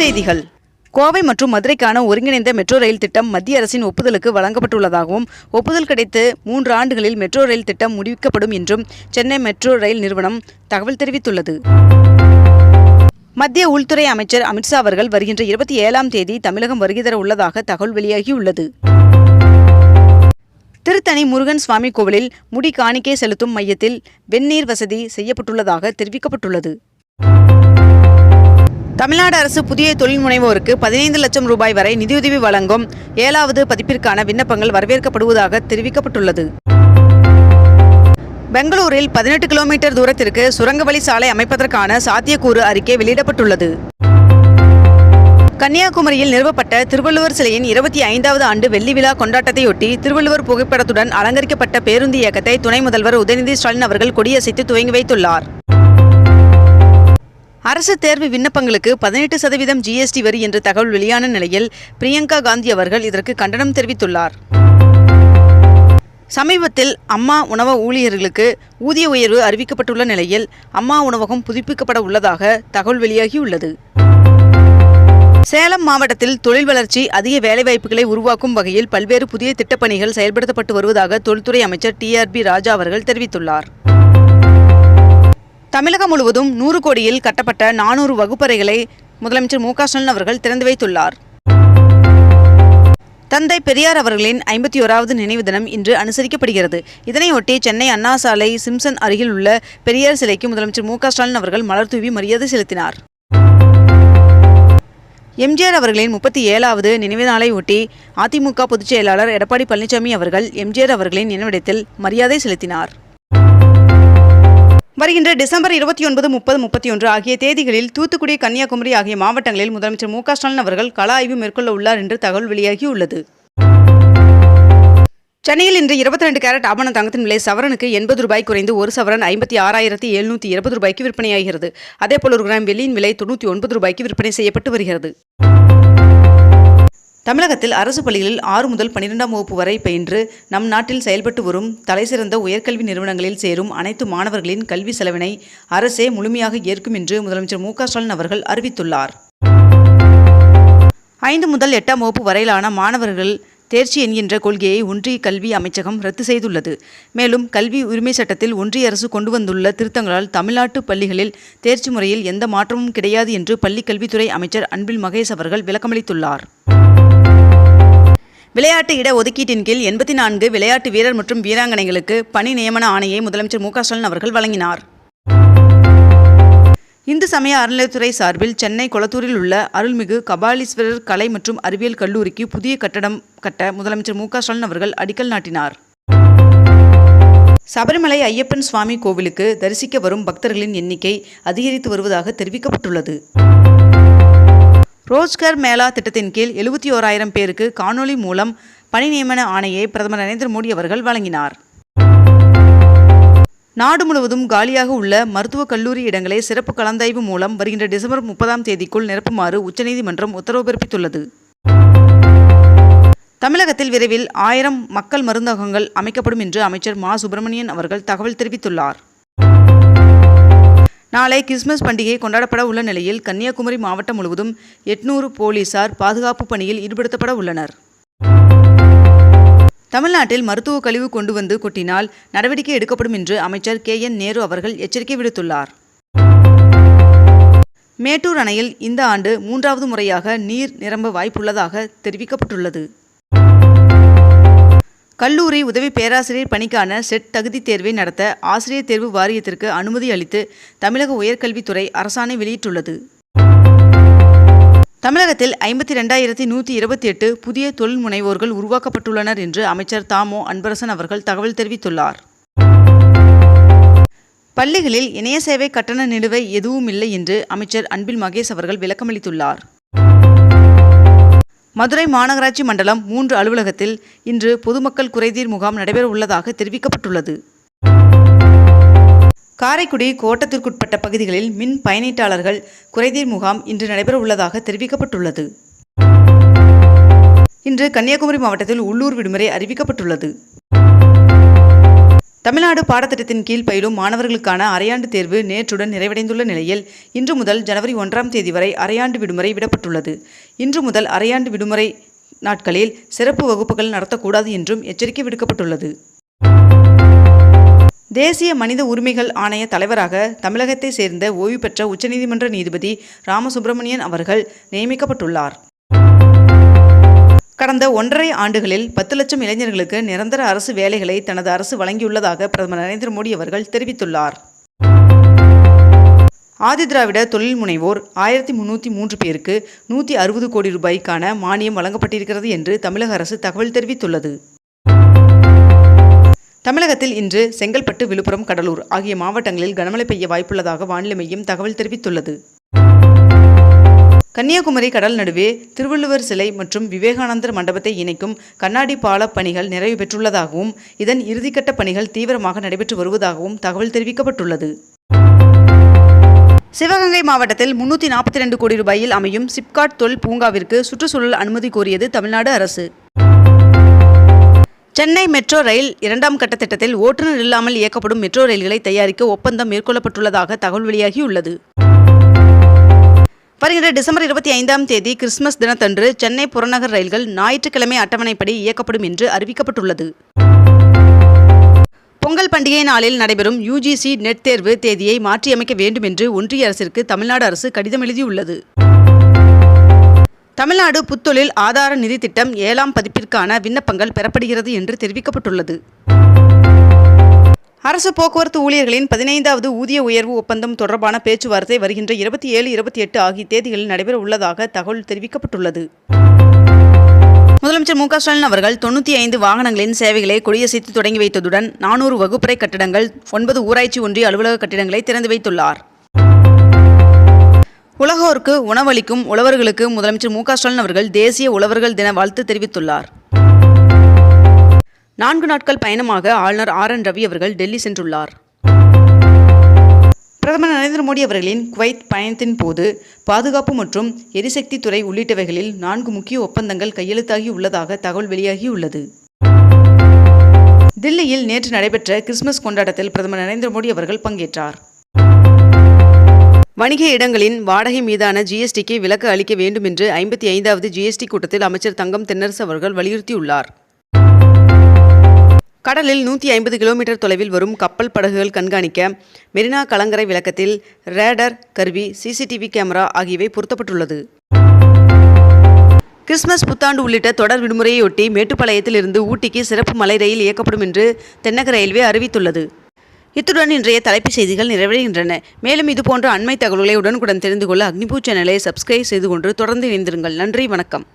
செய்திகள். கோவை மற்றும் மதுரைக்கான ஒருங்கிணைந்த மெட்ரோ ரயில் திட்டம் மத்திய அரசின் ஒப்புதலுக்கு வழங்கப்பட்டுள்ளதாகவும் ஒப்புதல் கிடைத்து மூன்று ஆண்டுகளில் மெட்ரோ ரயில் திட்டம் முடிக்கப்படும் என்றும் சென்னை மெட்ரோ ரயில் நிறுவனம் தகவல் தெரிவித்துள்ளது. மத்திய உள்துறை அமைச்சர் அமித்ஷா அவர்கள் வருகின்ற இருபத்தி ஏழாம் தேதி தமிழகம் வருகை தர உள்ளதாக தகவல் வெளியாகியுள்ளது. திருத்தணி முருகன் சுவாமி கோவிலில் முடி காணிக்கை செலுத்தும் மையத்தில் வெந்நீர் வசதி செய்யப்பட்டுள்ளதாக தெரிவிக்கப்பட்டுள்ளது. தமிழ்நாடு அரசு புதிய தொழில் முனைவோருக்கு பதினைந்து லட்சம் ரூபாய் வரை நிதியுதவி வழங்கும் ஏழாவது பதிப்பிற்கான விண்ணப்பங்கள் வரவேற்கப்படுவதாக தெரிவிக்கப்பட்டுள்ளது. பெங்களூரில் பதினெட்டு கிலோமீட்டர் தூரத்திற்கு சுரங்கவழி சாலை அமைப்பதற்கான சாத்தியக்கூறு அறிக்கை வெளியிடப்பட்டுள்ளது. கன்னியாகுமரியில் நிறுவப்பட்ட திருவள்ளுவர் சிலையின் இருபத்தி ஐந்தாவது ஆண்டு வெள்ளி விழா கொண்டாட்டத்தையொட்டி திருவள்ளுவர் புகைப்படத்துடன் அலங்கரிக்கப்பட்ட பேருந்து இயக்கத்தை துணை முதல்வர் உதயநிதி ஸ்டாலின் அவர்கள் கொடியசைத்து துவங்கி வைத்துள்ளார். அரசு தேர்வு விண்ணப்பங்களுக்கு பதினெட்டு சதவீதம் ஜிஎஸ்டி வரி என்ற தகவல் வெளியான நிலையில் பிரியங்கா காந்தி அவர்கள் இதற்கு கண்டனம் தெரிவித்துள்ளார். சமீபத்தில் அம்மா உணவ ஊழியர்களுக்கு ஊதிய உயர்வு அறிவிக்கப்பட்டுள்ள நிலையில் அம்மா உணவகம் புதுப்பிக்கப்பட உள்ளதாக தகவல் வெளியாகியுள்ளது. சேலம் மாவட்டத்தில் தொழில் வளர்ச்சி அதிக வேலைவாய்ப்புகளை உருவாக்கும் வகையில் பல்வேறு புதிய திட்டப்பணிகள் செயல்படுத்தப்பட்டு வருவதாக தொழில்துறை அமைச்சர் டிஆர்பி ராஜா அவர்கள் தெரிவித்துள்ளார். தமிழகம் முழுவதும் நூறு கோடியில் கட்டப்பட்ட நானூறு வகுப்பறைகளை முதலமைச்சர் மு ஸ்டாலின் அவர்கள் திறந்து வைத்துள்ளார். தந்தை பெரியார் அவர்களின் ஐம்பத்தி ஓராவது நினைவு தினம் இன்று அனுசரிக்கப்படுகிறது. இதனையொட்டி சென்னை அண்ணா சாலை சிம்சன் அருகில் உள்ள பெரியார் சிலைக்கு முதலமைச்சர் மு ஸ்டாலின் அவர்கள் மலர் தூவி மரியாதை செலுத்தினார். எம்ஜிஆர் அவர்களின் முப்பத்தி ஏழாவது நினைவு நாளை ஒட்டி அதிமுக பொதுச் செயலாளர் எடப்பாடி பழனிசாமி அவர்கள் எம்ஜிஆர் அவர்களின் நினைவிடத்தில் மரியாதை செலுத்தினார். வருகின்ற டிசம்பர் இருபத்தி ஒன்பது முப்பது முப்பத்தி ஒன்று ஆகிய தேதிகளில் தூத்துக்குடி கன்னியாகுமரி ஆகிய மாவட்டங்களில் முதலமைச்சர் மு ஸ்டாலின் அவர்கள் கள ஆய்வு மேற்கொள்ள உள்ளார் என்று தகவல் வெளியாகியுள்ளது. சென்னையில் இன்று இருபத்தி ரெண்டு கேரட் ஆபண தங்கத்தின் விலை சவரனுக்கு எண்பது ரூபாய் குறைந்து ஒரு சவரன் ஐம்பத்தி ஆறாயிரத்தி எழுநூற்றி இருபது ரூபாய்க்கு விற்பனையாகிறது. அதேபோல் ஒரு கிராம் வெள்ளியின் விலை தொண்ணூற்றி ஒன்பது ரூபாய்க்கு விற்பனை செய்யப்பட்டு வருகிறது. தமிழகத்தில் அரசு பள்ளிகளில் ஆறு முதல் பன்னிரெண்டாம் வகுப்பு வரை பயின்று நம் நாட்டில் செயல்பட்டு வரும் தலைசிறந்த உயர்கல்வி நிறுவனங்களில் சேரும் அனைத்து மாணவர்களின் கல்வி செலவினை அரசே முழுமையாக ஏற்கும் என்று முதலமைச்சர் மு ஸ்டாலின் அவர்கள் அறிவித்துள்ளார். ஐந்து முதல் எட்டாம் வகுப்பு வரையிலான மாணவர்கள் தேர்ச்சி என்கின்ற கொள்கையை ஒன்றிய கல்வி அமைச்சகம் ரத்து செய்துள்ளது. மேலும் கல்வி உரிமை சட்டத்தில் ஒன்றிய அரசு கொண்டு வந்துள்ள திருத்தங்களால் தமிழ்நாட்டு பள்ளிகளில் தேர்ச்சி முறையில் எந்த மாற்றமும் கிடையாது என்று பள்ளிக் கல்வித்துறை அமைச்சர் அன்பில் மகேஷ் அவர்கள் விளக்கமளித்துள்ளார். விளையாட்டு இட ஒதுக்கீட்டின் கீழ் எண்பத்தி நான்கு விளையாட்டு வீரர் மற்றும் வீராங்கனைகளுக்கு பணி நியமன ஆணையை முதலமைச்சர் மு ஸ்டாலின் அவர்கள் வழங்கினார். இந்து சமய அறநிலையத்துறை சார்பில் சென்னை கொளத்தூரில் உள்ள அருள்மிகு கபாலீஸ்வரர் கலை மற்றும் அறிவியல் கல்லூரிக்கு புதிய கட்டடம் கட்ட முதலமைச்சர் மு ஸ்டாலின் அவர்கள் அடிக்கல் நாட்டினார். சபரிமலை ஐயப்பன் சுவாமி கோவிலுக்கு தரிசிக்க வரும் பக்தர்களின் எண்ணிக்கை அதிகரித்து வருவதாக தெரிவிக்கப்பட்டுள்ளது. ரோஜ்கர் மேளா திட்டத்தின் கீழ் எழுபத்தி ஓராயிரம் பேருக்கு காணொலி மூலம் பணி நியமன ஆணையை பிரதமர் நரேந்திர மோடி அவர்கள் வழங்கினார். நாடு முழுவதும் காலியாக உள்ள மருத்துவக் கல்லூரி இடங்களை சிறப்பு கலந்தாய்வு மூலம் வருகின்ற டிசம்பர் முப்பதாம் தேதிக்குள் நிரப்புமாறு உச்சநீதிமன்றம் உத்தரவு பிறப்பித்துள்ளது. தமிழகத்தில் விரைவில் ஆயிரம் மக்கள் மருந்தகங்கள் அமைக்கப்படும் என்று அமைச்சர் மா. சுப்பிரமணியன் அவர்கள் தகவல் தெரிவித்துள்ளார். நாளை கிறிஸ்துமஸ் பண்டிகை கொண்டாடப்பட உள்ள நிலையில் கன்னியாகுமரி மாவட்டம் முழுவதும் எட்நூறு போலீசார் பாதுகாப்பு பணியில் ஈடுபடுத்தப்பட உள்ளனர். தமிழ்நாட்டில் மருத்துவ கழிவு கொண்டு வந்து கொட்டினால் நடவடிக்கை எடுக்கப்படும் என்று அமைச்சர் கே என் நேரு அவர்கள் எச்சரிக்கை விடுத்துள்ளார். மேட்டூர் அணையில் இந்த ஆண்டு மூன்றாவது முறையாக நீர் நிரம்ப வாய்ப்புள்ளதாக தெரிவிக்கப்பட்டுள்ளது. கல்லூரி உதவி பேராசிரியர் பணிக்கான செட் தகுதி தேர்வை நடத்த ஆசிரியர் தேர்வு வாரியத்திற்கு அனுமதி அளித்து தமிழக உயர்கல்வித்துறை அரசாணை வெளியிட்டுள்ளது. தமிழகத்தில் ஐம்பத்தி ரெண்டாயிரத்தி நூற்றி இருபத்தி எட்டு புதிய தொழில் முனைவோர்கள் உருவாக்கப்பட்டுள்ளனர் என்று அமைச்சர் தாமோ அன்பரசன் அவர்கள் தகவல் தெரிவித்துள்ளார். பள்ளிகளில் இணைய சேவை கட்டண நிலுவை எதுவும் இல்லை என்று அமைச்சர் அன்பில் மகேஷ் அவர்கள் விளக்கமளித்துள்ளார். மதுரை மாநகராட்சி மண்டலம் மூன்று அலுவலகத்தில் இன்று பொதுமக்கள் குறைதீர் முகாம் நடைபெற உள்ளதாக தெரிவிக்கப்பட்டுள்ளது. காரைக்குடி கோட்டத்திற்குட்பட்ட பகுதிகளில் மின் பயணீட்டாளர்கள் குறைதீர் முகாம் இன்று நடைபெற உள்ளதாக தெரிவிக்கப்பட்டுள்ளது. இன்று கன்னியாகுமரி மாவட்டத்தில் உள்ளூர் விடுமுறை அறிவிக்கப்பட்டுள்ளது. தமிழ்நாடு பாடத்திட்டத்தின் கீழ் பயிலும் மாணவர்களுக்கான அரையாண்டு தேர்வு நேற்றுடன் நிறைவடைந்துள்ள நிலையில் இன்று முதல் ஜனவரி ஒன்றாம் தேதி வரை அரையாண்டு விடுமுறை விடப்பட்டுள்ளது. இன்று முதல் அரையாண்டு விடுமுறை நாட்களில் சிறப்பு வகுப்புகள் நடத்தக்கூடாது என்றும் எச்சரிக்கை விடுக்கப்பட்டுள்ளது. தேசிய மனித உரிமைகள் ஆணைய தலைவராக தமிழகத்தை சேர்ந்த ஓய்வு பெற்ற உச்சநீதிமன்ற நீதிபதி ராமசுப்பிரமணியன் அவர்கள் நியமிக்கப்பட்டுள்ளார். கடந்த ஒன்றரை ஆண்டுகளில் பத்து லட்சம் இளைஞர்களுக்கு நிரந்தர அரசு வேலைகளை தனது அரசு வழங்கியுள்ளதாக பிரதமர் நரேந்திர மோடி அவர்கள் தெரிவித்துள்ளார். ஆதிதிராவிட தொழில் முனைவோர் ஆயிரத்தி முன்னூற்றி மூன்று பேருக்கு நூற்றி அறுபது கோடி ரூபாய்க்கான மானியம் வழங்கப்பட்டிருக்கிறது என்று தமிழக அரசு தகவல் தெரிவித்துள்ளது. தமிழகத்தில் இன்று செங்கல்பட்டு விழுப்புரம் கடலூர் ஆகிய மாவட்டங்களில் கனமழை பெய்ய வாய்ப்புள்ளதாக வானிலை மையம் தகவல் தெரிவித்துள்ளது. கன்னியாகுமரி கடல் நடுவே திருவள்ளுவர் சிலை மற்றும் விவேகானந்தர் மண்டபத்தை இணைக்கும் கண்ணாடி பால பணிகள் நிறைவு பெற்றுள்ளதாகவும் இதன் இறுதிக்கட்ட பணிகள் தீவிரமாக நடைபெற்று வருவதாகவும் தகவல் தெரிவிக்கப்பட்டுள்ளது. சிவகங்கை மாவட்டத்தில் முன்னூற்றி நாற்பத்தி ரெண்டு கோடி ரூபாயில் அமையும் சிப்காட் தொழில் பூங்காவிற்கு சுற்றுச்சூழல் அனுமதி கோரியது தமிழ்நாடு அரசு. சென்னை மெட்ரோ ரயில் இரண்டாம் கட்ட திட்டத்தில் ஓட்டுநர் இல்லாமல் இயக்கப்படும் மெட்ரோ ரயில்களை தயாரிக்க ஒப்பந்தம் மேற்கொள்ளப்பட்டுள்ளதாக தகவல் வெளியாகியுள்ளது. வருகின்ற டிசம்பர் இருபத்தி ஐந்தாம் தேதி கிறிஸ்துமஸ் தினத்தன்று சென்னை புறநகர் ரயில்கள் ஞாயிற்றுக்கிழமை அட்டவணைப்படி இயக்கப்படும் என்று அறிவிக்கப்பட்டுள்ளது. பொங்கல் பண்டிகை நாளில் நடைபெறும் யுஜிசி நெட் தேர்வு தேதியை மாற்றியமைக்க வேண்டும் என்று ஒன்றிய அரசிற்கு தமிழ்நாடு அரசு கடிதம் எழுதியுள்ளது. தமிழ்நாடு புத்தொழில் ஆதார நிதி திட்டம் ஏழாம் பதிப்பிற்கான விண்ணப்பங்கள் பெறப்படுகிறது என்று தெரிவிக்கப்பட்டுள்ளது. அரசு போக்குவரத்து ஊழியர்களின் பதினைந்தாவது ஊதிய உயர்வு ஒப்பந்தம் தொடர்பான பேச்சுவார்த்தை வருகின்ற இருபத்தி ஏழு இருபத்தி எட்டு ஆகிய தேதிகளில் நடைபெற உள்ளதாக தகவல் தெரிவிக்கப்பட்டுள்ளது. முதலமைச்சர் மு க ஸ்டாலின் அவர்கள் தொண்ணூற்றி ஐந்து வாகனங்களின் சேவைகளை கொடியசைத்து தொடங்கி வைத்ததுடன் நானூறு வகுப்பறை கட்டிடங்கள் ஒன்பது ஊராட்சி ஒன்றிய அலுவலக கட்டிடங்களை திறந்து வைத்துள்ளார். உலகோருக்கு உணவளிக்கும் உழவர்களுக்கு முதலமைச்சர் மு க ஸ்டாலின் அவர்கள் தேசிய உழவர்கள் தின வாழ்த்து தெரிவித்துள்ளார். நான்கு நாட்கள் பயணமாக ஆளுநர் ஆர் என் ரவி அவர்கள் டெல்லி சென்றுள்ளார். பிரதமர் நரேந்திர மோடி அவர்களின் குவைத் பயணத்தின் போது பாதுகாப்பு மற்றும் எரிசக்தி துறை உள்ளிட்டவைகளில் நான்கு முக்கிய ஒப்பந்தங்கள் கையெழுத்தாகி உள்ளதாக தகவல் வெளியாகியுள்ளது தில்லியில் நேற்று நடைபெற்ற கிறிஸ்துமஸ் கொண்டாட்டத்தில் பிரதமர் நரேந்திர மோடி அவர்கள் பங்கேற்றார். வணிக இடங்களின் வாடகை மீதான ஜிஎஸ்டிக்கு விலக்கு அளிக்க வேண்டும் என்று ஐம்பத்தி ஐந்தாவது ஜிஎஸ்டி கூட்டத்தில் அமைச்சர் தங்கம் தென்னரசு அவர்கள் வலியுறுத்தியுள்ளார். கடலில் நூற்றி ஐம்பது கிலோமீட்டர் தொலைவில் வரும் கப்பல் படகுகள் கண்காணிக்க மெரினா கலங்கரை விளக்கத்தில் ரேடர் கருவி சிசிடிவி கேமரா ஆகியவை பொருத்தப்பட்டுள்ளது. கிறிஸ்துமஸ் புத்தாண்டு உள்ளிட்ட தொடர் விடுமுறையொட்டி மேட்டுப்பாளையத்தில் இருந்து ஊட்டிக்கு சிறப்பு மலை ரயில் இயக்கப்படும் என்று தென்னக ரயில்வே அறிவித்துள்ளது. இத்துடன் இன்றைய தலைப்புச் செய்திகள் நிறைவடைகின்றன. மேலும் இதுபோன்ற அண்மை தகவல்களை உடனுக்குடன் தெரிந்து கொள்ள அக்னிபூ சேனலை சப்ஸ்கிரைப் செய்து கொண்டு தொடர்ந்து இணைந்திருங்கள். நன்றி வணக்கம்.